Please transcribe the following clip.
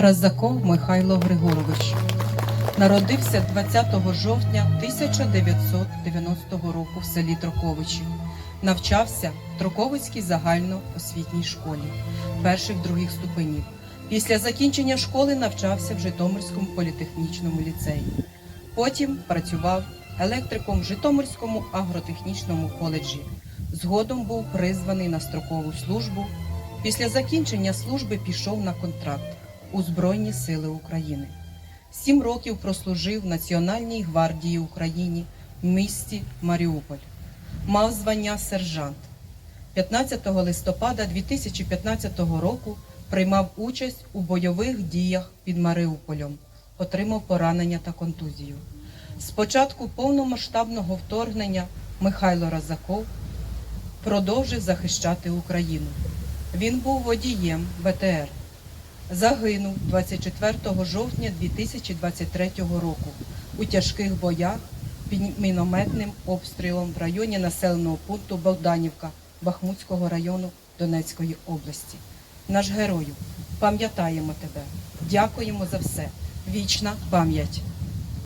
Разаков Михайло Григорович. Народився 20 жовтня 1990 року в селі Троковичі. Навчався в Троковицькій загальноосвітній школі перших других ступенів. Після закінчення школи навчався в Житомирському політехнічному ліцеї. Потім працював електриком в Житомирському агротехнічному коледжі. Згодом був призваний на строкову службу. Після закінчення служби пішов на контракт у Збройні Сили України. Сім років прослужив в Національній гвардії України в місті Маріуполь. Мав звання сержант. 15 листопада 2015 року приймав участь у бойових діях під Маріуполем, отримав поранення та контузію. З початку повномасштабного вторгнення Михайло Разаков продовжив захищати Україну. Він був водієм БТР. Загинув 24 жовтня 2023 року у тяжких боях під мінометним обстрілом в районі населеного пункту Богданівка Бахмутського району Донецької області. Наш герою, пам'ятаємо тебе, дякуємо за все. Вічна пам'ять.